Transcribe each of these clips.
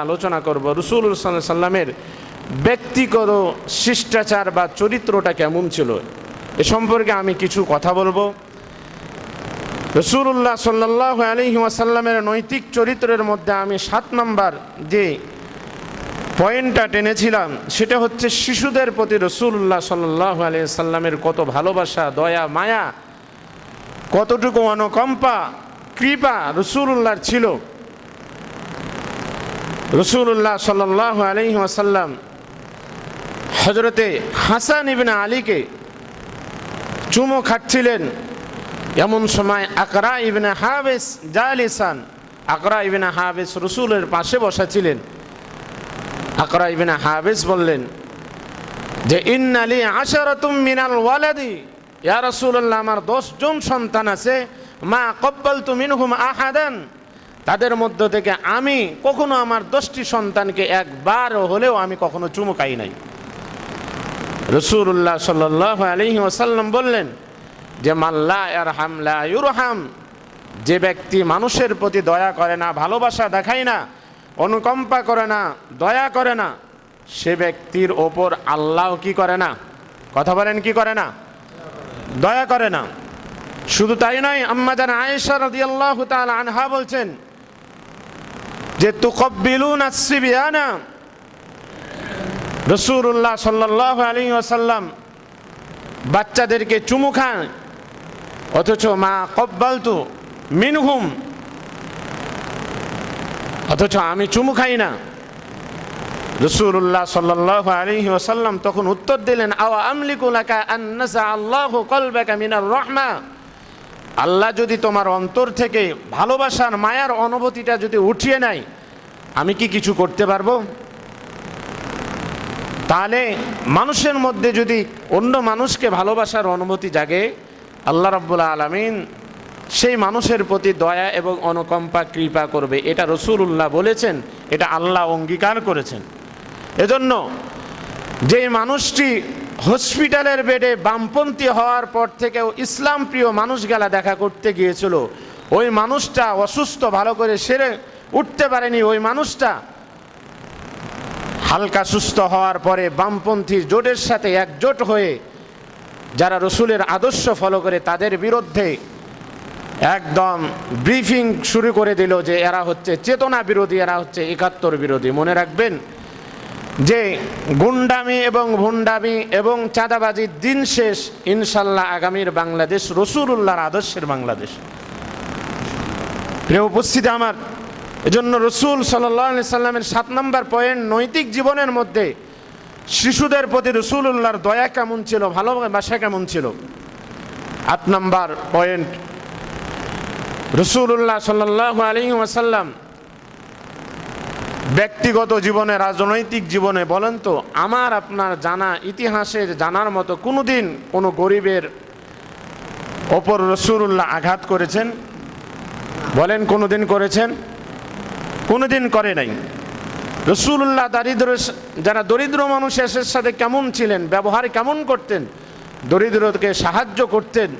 আলোচনা করব। রসুল সাল্লামের ব্যক্তিগত শিষ্টাচার বা চরিত্রটা কেমন ছিল? এ সম্পর্কে আমি কিছু কথা বলব। রসুল্লাহ সাল্লাহ আলহি ওয়াসাল্লামের নৈতিক চরিত্রের মধ্যে আমি সাত নম্বর যে পয়েন্টটা টেনেছিলাম, সেটা হচ্ছে শিশুদের প্রতি রসুল্লাহ সাল্লাহ আলিয়া সাল্লামের কত ভালোবাসা, দয়া, মায়া, কতটুকু অনুকম্পা, কৃপা রসুল্লাহর ছিল। রসুল্লাহ সাল্লাহ আলহি আসাল্লাম হজরতে হাসান ইবিন আলীকে চুমো খাচ্ছিলেন। এমন সময় আকরা ইবিন হাবেস জালিসান, আকরা ইবিন হাবেস রসুলের পাশে বসা ছিলেন আকরা ইবিন হাবেস বললেন, যে ইন্নালি আশারতুম মিনাল ওয়ালাদি, ইয়া রাসূলুল্লাহ, আমার দশজন সন্তান আছে, মা কব্বাল তু মিনহুম আহাদান। তাদের মধ্য থেকে আমি কখনো আমার দশটি সন্তানকে একবার হলেও আমি কখনো চুমুকাই নাই। রসুল্লাহ সাল্লাহ আলহি ওসাল্লাম বললেন যে মাল্লা এর হামলা ইউরহাম, যে ব্যক্তি মানুষের প্রতি দয়া করে না, ভালোবাসা দেখায় না, অনুকম্পা করে না, দয়া করে না, সে ব্যক্তির ওপর আল্লাহ কি করে না? কথা বলেন, কি করে না? দয়া করে না। শুধু তাই নয়, আম্মা জান আয়েশা রাদিয়াল্লাহু তাআলা আনহা বলছেন যে রসুল্লাহ সাল্লাহ আলী আসাল্লাম বাচ্চাদেরকে চুমু খান, অথচ মা কব্বালতু মিনহুম, অথচ আমি চুমু খাই না। রসুল্লাহ সাল্লাহ আলী ওসাল্লাম তখন উত্তর দিলেন, আওয়া আমলিকুলাকা আন্নাসা আল্লাহ কলবাকা মিনার রহমা? আল্লাহ যদি তোমার অন্তর থেকে ভালোবাসার মায়ার অনুভূতিটা যদি উঠিয়ে নেয়, আমি কি কিছু করতে পারব? তাহলে মানুষের মধ্যে যদি অন্য মানুষকে ভালোবাসার অনুভূতি জাগে, আল্লাহ রাব্বুল আলমিন সেই মানুষের প্রতি দয়া এবং অনুকম্পা, কৃপা করবে। এটা রসুল্লাহ বলেছেন, এটা আল্লাহ অঙ্গীকার করেছেন। এজন্য যে মানুষটি হসপিটালের বেডে বামপন্থী হওয়ার পর থেকেও ইসলাম প্রিয় মানুষগুলা দেখা করতে গিয়েছিল। ওই মানুষটা অসুস্থ, ভালো করে সেরে উঠতে পারেনি। ওই মানুষটা হালকা সুস্থ হওয়ার পরে বামপন্থী জোটের সাথে একজোট হয়ে যারা রসুলের আদর্শ ফলো করে তাদের বিরুদ্ধে একদম ব্রিফিং শুরু করে দিল যে এরা হচ্ছে চেতনা বিরোধী, এরা হচ্ছে একাত্তর বিরোধী। মনে রাখবেন যে গুন্ডামি এবং ভুন্ডামি এবং চাঁদাবাজির দিন শেষ, ইনশাল্লাহ আগামীর বাংলাদেশ রসুল্লাহর আদর্শের বাংলাদেশ। প্রিয় উপস্থিতি আমার, এজন্য রসুল সাল্লাহ সাল্লামের সাত নম্বর পয়েন্ট, নৈতিক জীবনের মধ্যে শিশুদের প্রতি রসুল্লাহর দয়া কেমন ছিল, ভালোবাসা কেমন ছিল? আট নম্বর পয়েন্ট রসুল্লাহ সাল্লাহ আলী ওয়াসাল্লাম ব্যক্তিগত জীবনে, রাজনৈতিক জীবনে বলেন তো, আমার, আপনার জানা ইতিহাসের, জানার মতো কোনো দিন কোনো গরিবের ওপর রসুরুল্লাহ আঘাত করেছেন? বলেন কোনো দিন করেছেন? কোনোদিন করে নাই। রসুল্লাহ দারিদ্র, যারা দরিদ্র মানুষের সাথে কেমন ছিলেন? ব্যবহার কেমন করতেন? দরিদ্রকে সাহায্য করতেন?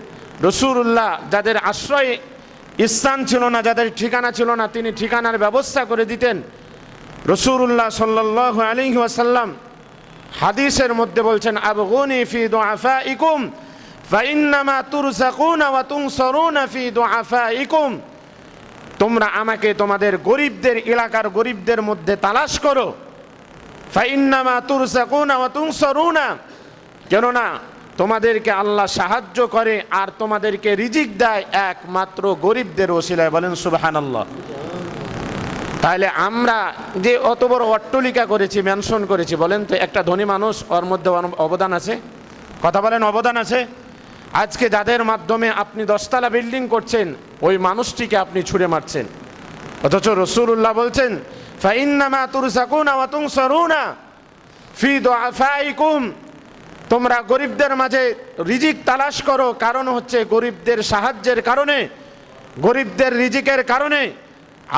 রসুল্লাহ যাদের আশ্রয় স্থান ছিল না, যাদের ঠিকানা ছিল না, তিনি ঠিকানার ব্যবস্থা করে দিতেন? রসুল্লাহ সাল্লাহ আলী ওয়াসাল্লাম হাদিসের মধ্যে বলছেন, আবগুনি ফি দোয়াফা ইকুম ফাইন্নামা তুরসাকুনা ওয়া তুনসরুনা ফি দোয়াফা ইকুম তোমরা আমাকে তোমাদের গরিবদের এলাকার গরিবদের মধ্যে তালাশ করো। ফাইন্নামা তুরসাকুনা ওয়া তুনসরুনা, কেননা তোমাদেরকে আল্লাহ সাহায্য করে আর তোমাদেরকে রিজিক দেয় একমাত্র গরিবদের ওসিলায়। বলেন, সুবহানাল্লাহ। তাহলে আমরা যে অত বড় অট্টলিকা করেছি মেনশন করেছি, বলেন তো, একটা ধনী মানুষ, ওর মধ্যে অবদান আছে? কথা বলেন, অবদান আছে? আজকে যাদের মাধ্যমে আপনি দশতলা বিল্ডিং করছেন, ওই মানুষটিকে আপনি ছুঁড়ে মারছেন। অথচ রসুল্লাহ বলছেন ফি তোমরা গরিবদের মাঝে রিজিক তালাশ করো, কারণ হচ্ছে গরিবদের সাহায্যের কারণে, গরিবদের রিজিকের কারণে।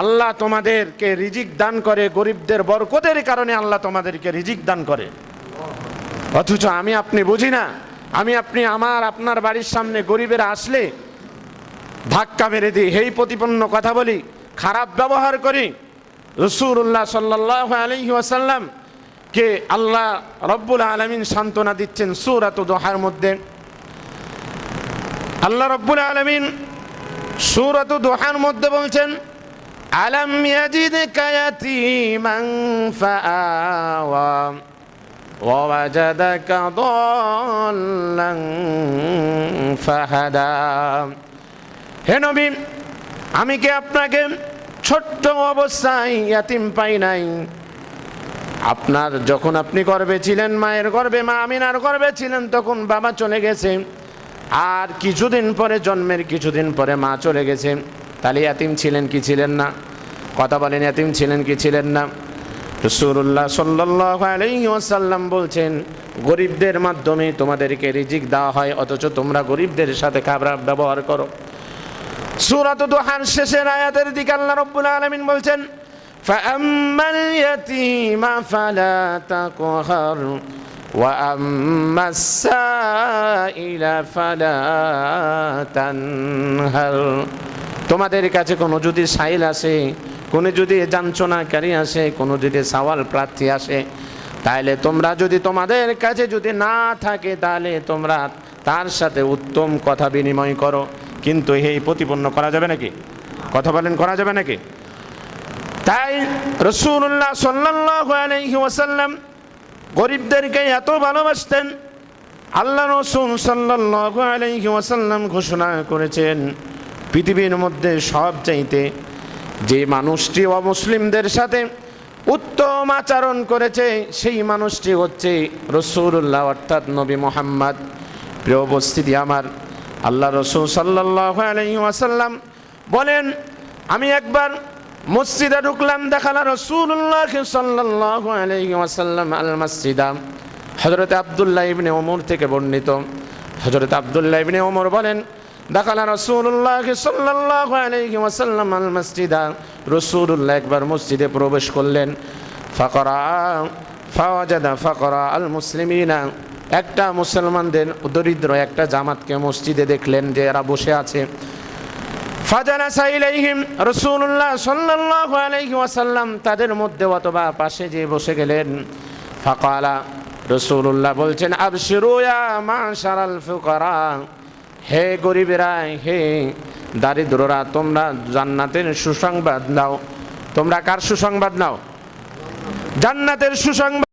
আল্লাহ তোমাদেরকে রিজিক দান করে, গরিবদের বরকতের কারণে আল্লাহ তোমাদেরকে রিজিক দান করে। অথচ আমি আপনি বুঝি না, আমি আপনি আমার, আপনার বাড়ির সামনে গরিবেরা আসলে ধাক্কা মেরে দিই। হেই প্রতিপন্ন কথা বলি, খারাপ ব্যবহার করি। রসুল্লাহ সাল্লাহ আলহি ওয়াসাল্লাম কে আল্লাহ রব্বুল আলমিন সান্ত্বনা দিচ্ছেন সুরাত দোহার মধ্যে। আল্লাহ রব্বুল আলমিন সুরাত দোহার মধ্যে বলছেন আলম ইয়াজিদকা ইয়াতীমান ফাআওয়া ووجدك ضالا فهدى হে নবী আমি কি আপনাকে ছোট্ট অবস্থায় ইয়াতিম পাই নাই আপনার যখন আপনি গর্বে ছিলেন মায়ের গর্বে মা আমিনার গর্বে ছিলেন তখন বাবা চলে গেছে আর কিছুদিন পরে জন্মের কিছুদিন পরে মা চলে গেছে তাহলে ইয়াতিম ছিলেন কি ছিলেন না কথা বলেন ইয়াতিম ছিলেন কি ছিলেন না রসুল্লাহ সাল্লাম বলছেন গরিবদের মাধ্যমে তোমাদেরকে রিজিক দেওয়া হয় অথচ তোমরা গরিবদের সাথে খাবার ব্যবহার করো সুরাত দোহার শেষের আয়াতের দিকে আল্লাহ রব্বুল আলমিন বলছেন فأما اليتيم فلا تقهر وأما السائل فلا تنهر তোমাদের কাছে কোনো যদি সাইল আসে, কোনো যদি যাঞ্চনাকারী আসে, কোনো যদি সওয়াল প্রার্থী আসে, তাহলে তোমরা যদি তোমাদের কাছে যদি না থাকে, তাহলে তোমরা তার সাথে উত্তম কথা বিনিময় করো। কিন্তু এই প্রতিপন্ন করা যাবে নাকি? কথা বলেন, করা যাবে নাকি? তাই রসুল্লাহ সাল্লাহ গরিবদেরকে এত ভালোবাসতেন। আল্লাহ রসুল সাল্লাহ আলহি ঘোষণা করেছেন পৃথিবীর মধ্যে সব চাইতে যে মানুষটি অমুসলিমদের সাথে উত্তম আচরণ করেছে, সেই মানুষটি হচ্ছে রসুল্লাহ অর্থাৎ নবী মোহাম্মদ। প্রিয় উপস্থিতি আমার, আল্লাহ রসুল সাল্লাহ আলহি ওয়াসাল্লাম বলেন, আমি একবার মসজিদে ঢুকলাম, দেখালা রসুল্লাহ সাল্লাহ আলহি ওয়াসাল্লাম আল মসজিদা হজরত আবদুল্লাহ ইবনে ওমর থেকে বর্ণিত। হজরত আবদুল্লাহ ইবনে ওমর বলেন দেখালা রসুল্লাহ সাল্লাহ আলহি ওয়াসাল্লাম আল মসজিদা। রসুল্লাহ একবার মসজিদে প্রবেশ করলেন। ফকরা, ফাওয়াজাদা ফকরা আল মুসলিমিনা। একটা মুসলমানদের দরিদ্র একটা জামাতকে মসজিদে দেখলেন যে এরা বসে আছে। ফাজালাসা ইলাইহিম, রাসূলুল্লাহ সাল্লাল্লাহু আলাইহি ওয়াসাল্লাম তাদের মধ্যে অথবা পাশে যে বসে গেলেন। ফাকালা, রাসূলুল্লাহ বলছেন, আবশিরু ইয়া মাশারাল ফুকারা। হে গরিবেরা হে দারিদ্ররা তোমরা জান্নাতের সুসংবাদ নাও। তোমরা কার সুসংবাদ নাও? জান্নাতের সুসংবাদ